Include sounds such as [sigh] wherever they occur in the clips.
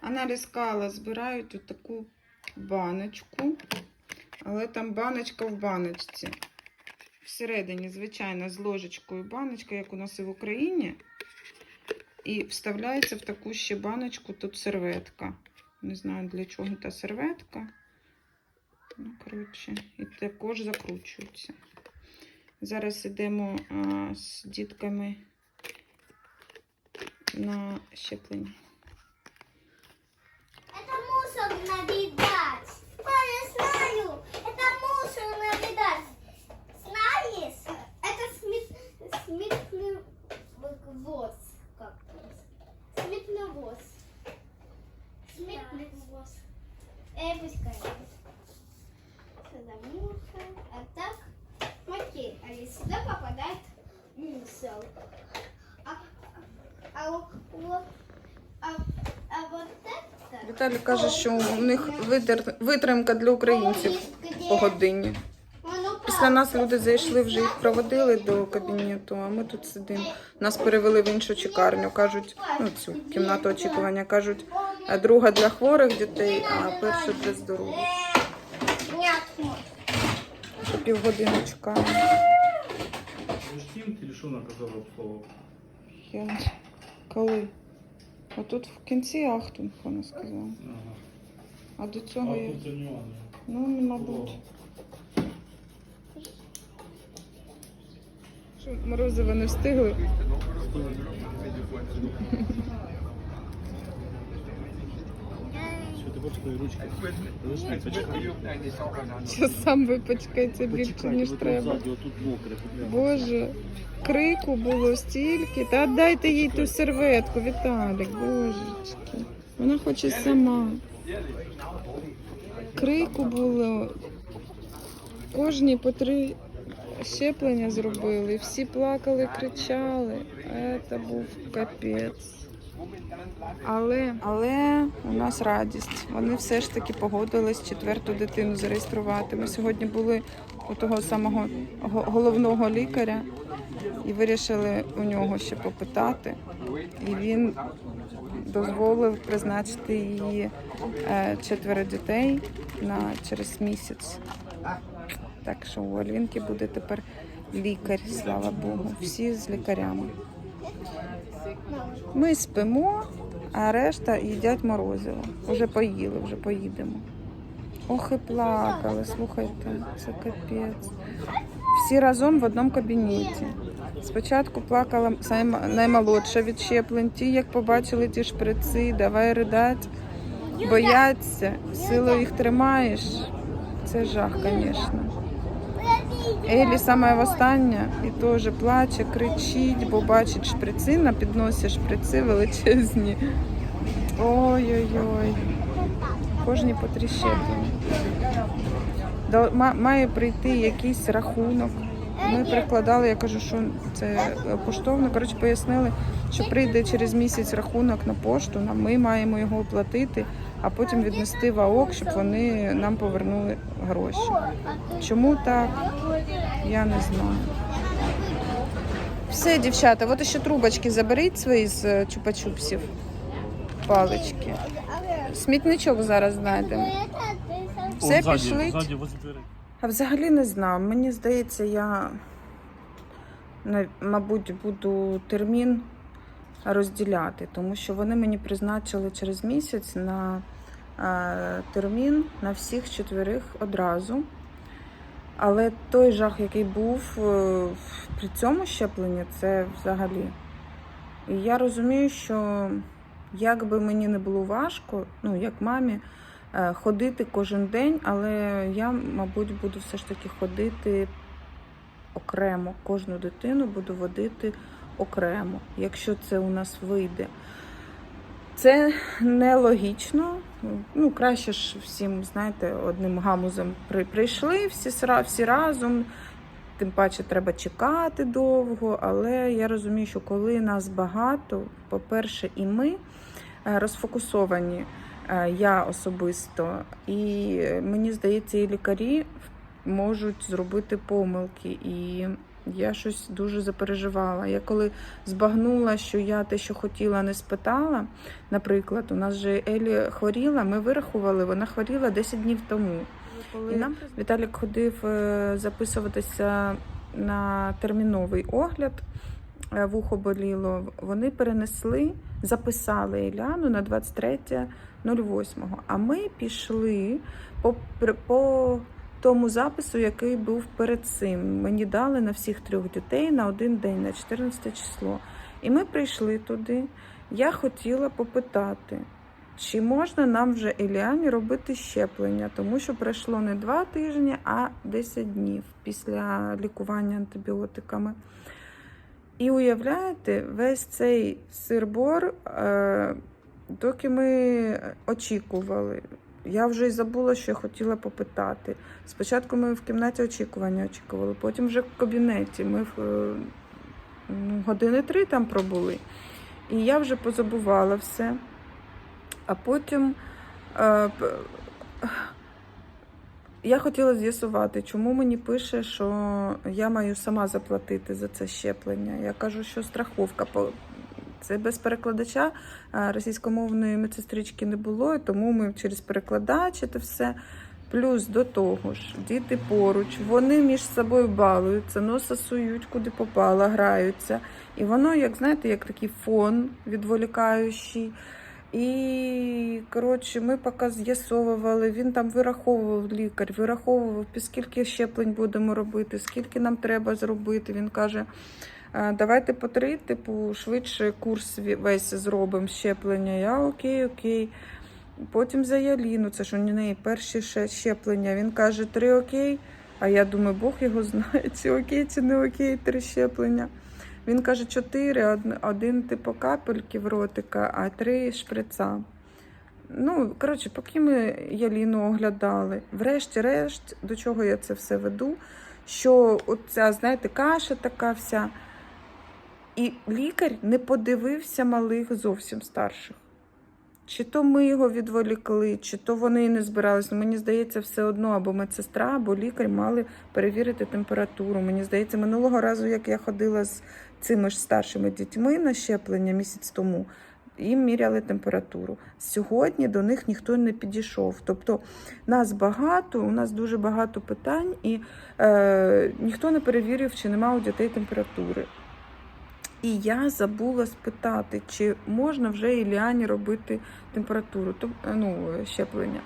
Аналіз кала збирають у таку баночку, але там баночка в баночці. Всередині, звичайно, з ложечкою баночка, як у нас і в Україні. І вставляється в таку ще баночку тут серветка. Не знаю для чого та серветка. Ну, коротше, і також закручується. Зараз йдемо а, з дітками на щеплення. Віталій каже, що у них витер- витримка для українців по годині. Після нас люди зайшли, вже їх проводили до кабінету, а ми тут сидимо. Нас перевели в іншу чекарню. Кажуть, ну цю кімнату очікування кажуть, а друга для хворих дітей, а перша для здорових. Що півгодини чекаємо. Штім наказав обслуговувати? Я... Коли? тут в кінці Ахтунг, вона сказала. Ага. А до А цього це нюанс. Ну, мабуть. Що, Морозиво не встигли. Що ти ручки? Що сам випачкається більше, ніж треба. Боже, крику було стільки. Та дайте їй ту серветку, Віталік, божечки. Вона хоче сама. Крику було. Кожні по три щеплення зробили. Всі плакали, кричали. Це був капець. Але, але у нас радість. Вони все ж таки погодились четверту дитину зареєструвати. Ми сьогодні були у того самого головного лікаря і вирішили у нього ще попитати. І він дозволив призначити її е, четверо дітей на через місяць. Так що у Альвінки буде тепер лікар, слава Богу. Всі з лікарями. Ми спимо, а решта їдять морозиво. Вже поїли, вже поїдемо. Ох, і плакали, слухайте, це капець. Всі разом в одному кабінеті. Спочатку плакала наймолодша від щеплень, ті, як побачили ті шприци, давай ридать, бояться, силою їх тримаєш. Це жах, звісно. Елі саме остання і теж плаче, кричить, бо бачить шприци, на підносі шприци величезні. Ой-ой-ой. Кожні по три щеплення. До- ма- Має прийти якийсь рахунок. Ми прикладали, я кажу, що це поштовно. Коротше, пояснили, що прийде через місяць рахунок на пошту, ми маємо його оплатити, а потім віднести в АОК, щоб вони нам повернули гроші. Чому так? Я не знаю. Все, дівчата, от ще трубочки заберіть свої з е, чупа-чупсів. Палички. Смітничок зараз знайдемо. Все, пішли? А взагалі не знаю. Мені здається, я, мабуть, буду термін розділяти, тому що вони мені призначили через місяць на термін на всіх чотирьох одразу. Але той жах, який був е, при цьому щепленні, це взагалі. І я розумію, що як би мені не було важко, ну як мамі, е, ходити кожен день, але я, мабуть, буду все ж таки ходити окремо. Кожну дитину буду водити окремо, якщо це у нас вийде. Це нелогічно. Ну, краще ж всім, знаєте, одним гамузом при- прийшли всі, всі разом. Тим паче треба чекати довго, але я розумію, що коли нас багато, по-перше, і ми е, розфокусовані, е, я особисто, і е, мені здається, і лікарі можуть зробити помилки. І Я щось дуже запереживала. Я коли збагнула, що я те, що хотіла, не спитала. Наприклад, у нас же Елі хворіла, ми вирахували, вона хворіла 10 днів тому. І нам Віталік ходив е, записуватися на терміновий огляд. е, Вухо боліло. Вони перенесли, записали Еляну на 23.08. А ми пішли по, по тому запису, який був перед цим. Мені дали на всіх трьох дітей на один день, на 14 число. І ми прийшли туди. Я хотіла попитати, чи можна нам вже Еліані робити щеплення, тому що пройшло не два тижні, а 10 днів після лікування антибіотиками. І уявляєте, весь цей сирбор, е, доки ми очікували, я вже й забула, що я хотіла попитати. Спочатку ми в кімнаті очікування очікували, потім вже в кабінеті. Ми е, ну, години три там пробули. І я вже позабувала все. А потім е, я хотіла з'ясувати, чому мені пише, що я маю сама заплатити за це щеплення. Я кажу, що страховка це без перекладача російськомовної медсестрички не було, тому ми через перекладач це все. Плюс до того ж, діти поруч, вони між собою балуються, носа сують, куди попало, граються. І воно, як знаєте, як такий фон відволікаючий. І коротше, ми поки з'ясовували, він там вираховував лікар, вираховував, скільки щеплень будемо робити, скільки нам треба зробити. Він каже: «А, давайте по три, типу, швидше курс весь зробимо щеплення. Я окей, окей. Потім за Яліну, це ж у неї перші щеплення. Він каже, три окей. А я думаю, Бог його знає, [laughs] чи окей, чи не окей, три щеплення. Він каже, чотири, один, один типу капельки в ротика, а три шприца. Ну, коротше, поки ми Яліну оглядали, врешті-решт, до чого я це все веду, що оця, знаєте, каша така вся. І лікар не подивився малих зовсім старших. Чи то ми його відволікли, чи то вони не збиралися. Мені здається, все одно або медсестра, або лікар мали перевірити температуру. Мені здається, минулого разу, як я ходила з цими ж старшими дітьми на щеплення місяць тому, їм міряли температуру. Сьогодні до них ніхто не підійшов. Тобто нас багато, у нас дуже багато питань, і е, ніхто не перевірив, чи немає у дітей температури. І я забула спитати, чи можна вже Іліані робити температуру, е, ну, щеплення.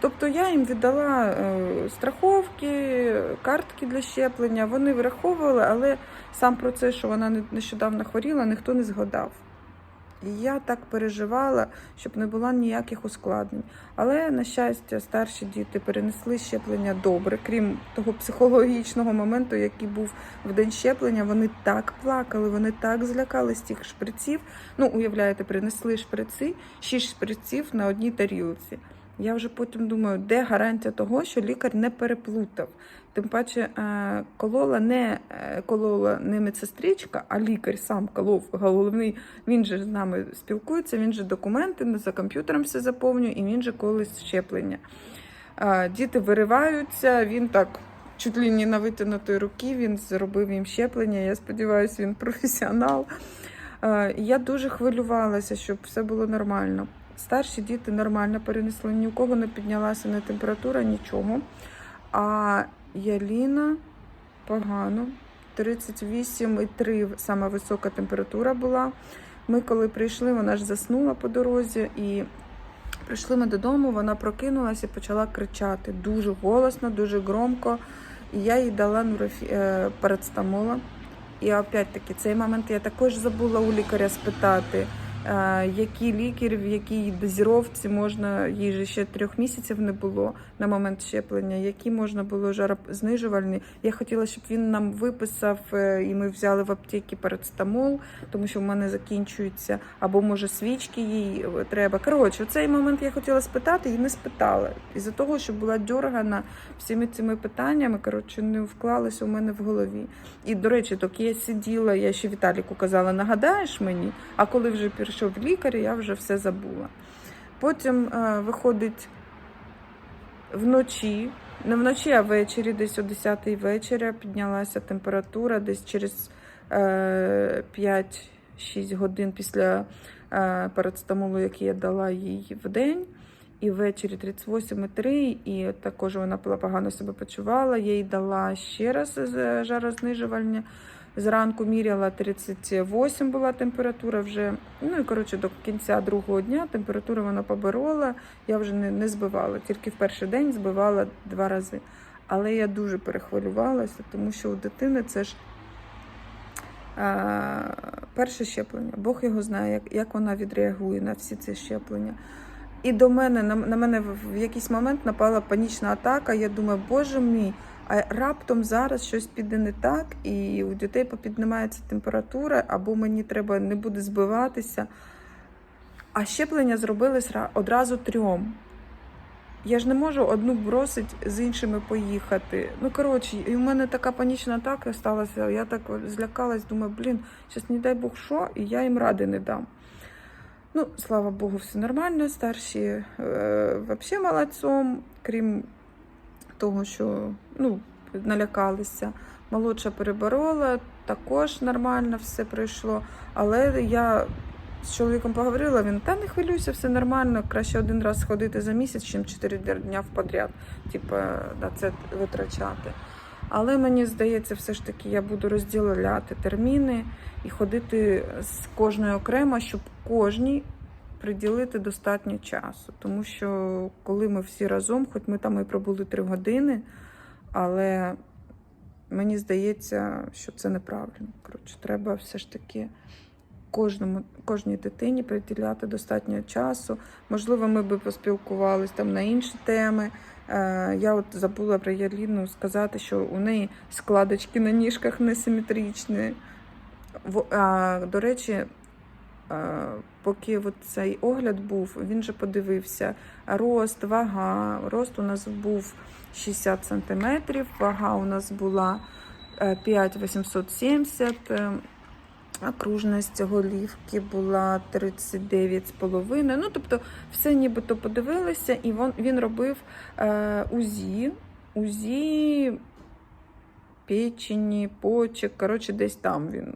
Тобто я їм віддала е, страховки, картки для щеплення. Вони враховували, але сам процес, що вона нещодавно хворіла, ніхто не згадав. І я так переживала, щоб не було ніяких ускладнень. Але, на щастя, старші діти перенесли щеплення добре, крім того психологічного моменту, який був в день щеплення. Вони так плакали, вони так злякались тих шприців. Ну, уявляєте, принесли шприци, шість шприців на одній тарілці. Я вже потім думаю, де гарантія того, що лікар не переплутав. Тим паче е, колола не е, колола не медсестричка, а лікар сам колов головний. Він же з нами спілкується, він же документи за комп'ютером все заповнює, і він же колись щеплення. Е, Діти вириваються, він так. Чуть ли не на витягнутої руки він зробив їм щеплення. Я сподіваюся, він [laughs] професіонал. Я дуже хвилювалася, щоб все було нормально. Старші діти нормально перенесли, ні у кого не піднялася не температура, нічого. А Яліна погано. 38,3 сама висока температура була. Ми коли прийшли, вона ж заснула по дорозі і прийшли ми додому, вона прокинулася і почала кричати дуже голосно, дуже громко. І я їй дала е, парацетамола. І опять-таки цей момент я також забула у лікаря спитати, які лікарі, в якій дозіровці можна, їй же ще трьох місяців не було на момент щеплення, які можна було жарознижувальні. Я хотіла, щоб він нам виписав, е, і ми взяли в аптеці парацетамол, тому що в мене закінчується, або може свічки їй е, треба. Коротше, у цей момент я хотіла спитати і не спитала. Із-за того, що була дьоргана всіми цими питаннями, коротше, не вклалося у мене в голові. І, до речі, доки я сиділа, я ще Віталіку казала, нагадаєш мені, а коли вже пішов лікар, я вже все забула. Потім е, виходить вночі, Не вночі, а ввечері, десь о 10 вечора піднялася температура, десь через е, 5-6 годин після е, парацетамолу, який я дала їй в день. І ввечері 38,3, і також вона погано себе почувала. Я їй дала ще раз з- жарознижувальне. Зранку міряла 38 була температура вже. Ну і коротше до кінця другого дня температуру вона поборола. Я вже не, не збивала, тільки в перший день збивала два рази. Але я дуже перехвилювалася, тому що у дитини це ж е, перше щеплення. Бог його знає, як, як вона відреагує на всі ці щеплення. І до мене на, на мене в якийсь момент напала панічна атака. Я думаю, боже мій, а раптом зараз щось піде не так, і у дітей попіднімається температура, або мені треба не буде збиватися. А щеплення зробили одразу трьом. Я ж не можу одну бросить з іншими поїхати. Ну, коротше, і в мене така панічна атака сталася. Я так злякалась, думаю, блін, зараз не дай Бог що, і я їм ради не дам. Ну, слава Богу, все нормально. Старші е, взагалі молодцом, крім того, що ну, налякалися. Молодша переборола, також нормально все пройшло. Але я з чоловіком поговорила, він та не хвилюйся, все нормально. Краще один раз ходити за місяць, ніж чотири дня в подряд, типу, на це витрачати. Але мені здається, все ж таки я буду розділяти терміни і ходити з кожною окремо, щоб кожній приділити достатньо часу. Тому що коли ми всі разом, хоч ми там і пробули три години, але мені здається, що це неправильно. Коротше, треба все ж таки кожному, кожній дитині приділяти достатньо часу. Можливо, ми би поспілкувалися там на інші теми. Е, Я от забула про Яліну сказати, що у неї складочки на ніжках несиметричні. В- До речі, поки от цей огляд був, він же подивився рост, вага. Рост у нас був 60 см, вага у нас була е, 5870 е, Окружність голівки була 39,5. Ну, тобто, все нібито подивилися, і він, робив е, УЗІ, УЗІ печені, почек, коротше, десь там він.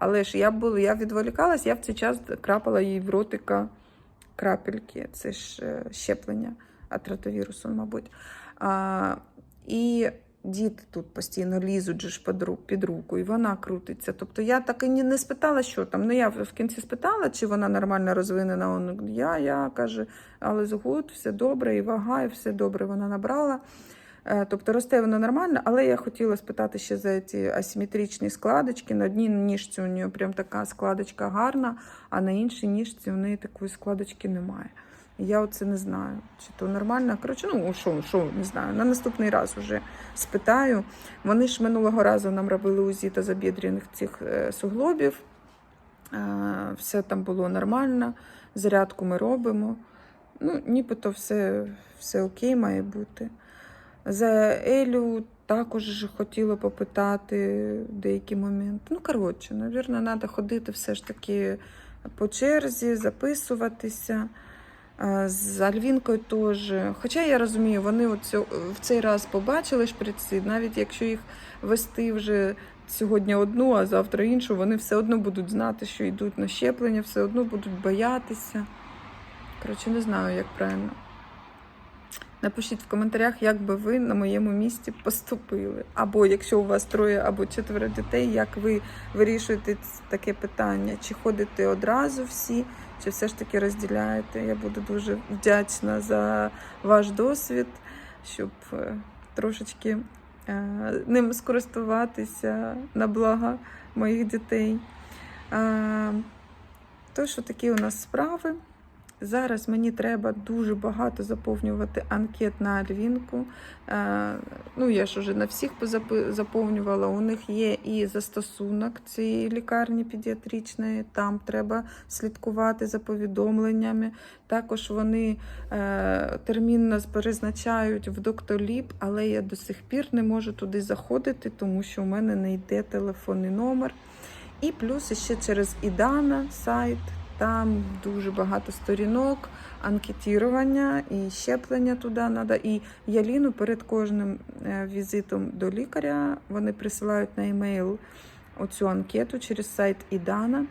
Але ж я була, я відволікалась, я в цей час крапала їй в ротика крапельки. Це ж е, щеплення від ротовірусу, мабуть. А, і діти тут постійно лізуть ж під, руку, і вона крутиться. Тобто я так і не спитала, що там. Ну я в кінці спитала, чи вона нормально розвинена. Он, я, я каже, але згод, все добре, і вага, і все добре вона набрала. Е, Тобто росте вона нормально, але я хотіла спитати ще за ці асиметричні складочки. На одній ніжці у неї прям така складочка гарна, а на іншій ніжці у неї такої складочки немає. Я оце не знаю, чи то нормально. Коротше, ну що, що не знаю. На наступний раз вже спитаю. Вони ж минулого разу нам робили УЗІ та забідряних цих е, суглобів. Е, Все там було нормально. Зарядку ми робимо. Ну, нібито все, все окей має бути. За Елю також хотіла попитати деякі моменти. Ну, коротше, навірно, треба ходити все ж таки по черзі, записуватися. З Альвінкою теж. Хоча я розумію, вони оцю, в цей раз побачили шприци, навіть якщо їх вести вже сьогодні одну, а завтра іншу, вони все одно будуть знати, що йдуть на щеплення, все одно будуть боятися. Коротше, не знаю, як правильно. Напишіть в коментарях, як би ви на моєму місці поступили. Або якщо у вас троє або четверо дітей, як ви вирішуєте таке питання? Чи ходите одразу всі, чи все ж таки розділяєте? Я буду дуже вдячна за ваш досвід, щоб е, трошечки е, ним скористуватися на благо моїх дітей. Е, Тож, такі у нас справи. Зараз мені треба дуже багато заповнювати анкет на Альвінку. Е, ну, я ж уже на всіх заповнювала. У них є і застосунок цієї лікарні педіатричної. Там треба слідкувати за повідомленнями. Також вони е, термінно призначають в доктоліп, але я до сих пір не можу туди заходити, тому що у мене не йде телефонний номер. І плюс ще через Ідана сайт там дуже багато сторінок, анкетірування і щеплення туди треба. І Яліну перед кожним е, візитом до лікаря вони присилають на емейл оцю анкету через сайт Ідана.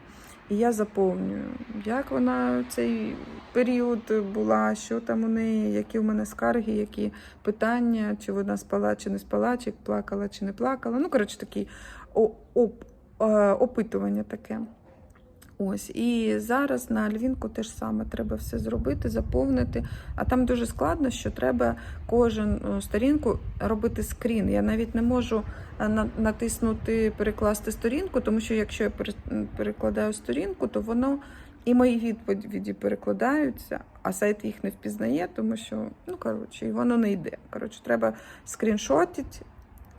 І я заповнюю, як вона цей період була, що там у неї, які в мене скарги, які питання, чи вона спала, чи не спала, чи плакала, чи не плакала. Ну, коротше, такі оп- е, опитування таке. Ось, і зараз на Альвінку теж саме треба все зробити, заповнити. А там дуже складно, що треба кожен е, сторінку робити скрін. Я навіть не можу е, натиснути перекласти сторінку, тому що якщо я пере- перекладаю сторінку, то воно і мої відповіді перекладаються, а сайт їх не впізнає, тому що ну коротше, воно не йде. Коротше, треба скріншотити,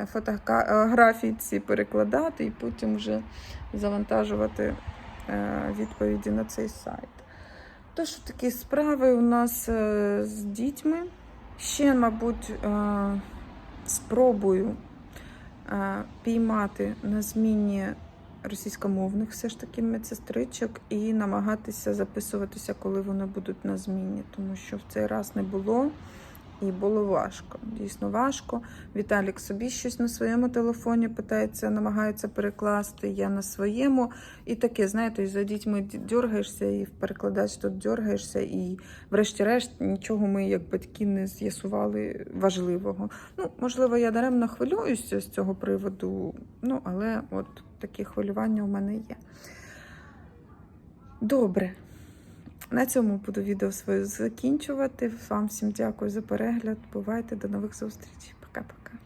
фотографії ці перекладати і потім вже завантажувати е, відповіді на цей сайт. Тож такі справи у нас е, з дітьми. Ще, мабуть, е, спробую е, піймати на зміні російськомовних все ж таки медсестричок і намагатися записуватися, коли вони будуть на зміні, тому що в цей раз не було. І було важко, дійсно важко. Віталік собі щось на своєму телефоні питається, намагається перекласти. Я на своєму. І таке, знаєте, за дітьми дергаєшся, і в перекладач тут дергаєшся, і врешті-решт нічого ми, як батьки, не з'ясували важливого. Ну, можливо, я даремно хвилююся з цього приводу, ну, але от такі хвилювання у мене є. Добре. На цьому буду відео своє закінчувати. Вам всім дякую за перегляд. Бувайте, до нових зустрічей. Пока-пока.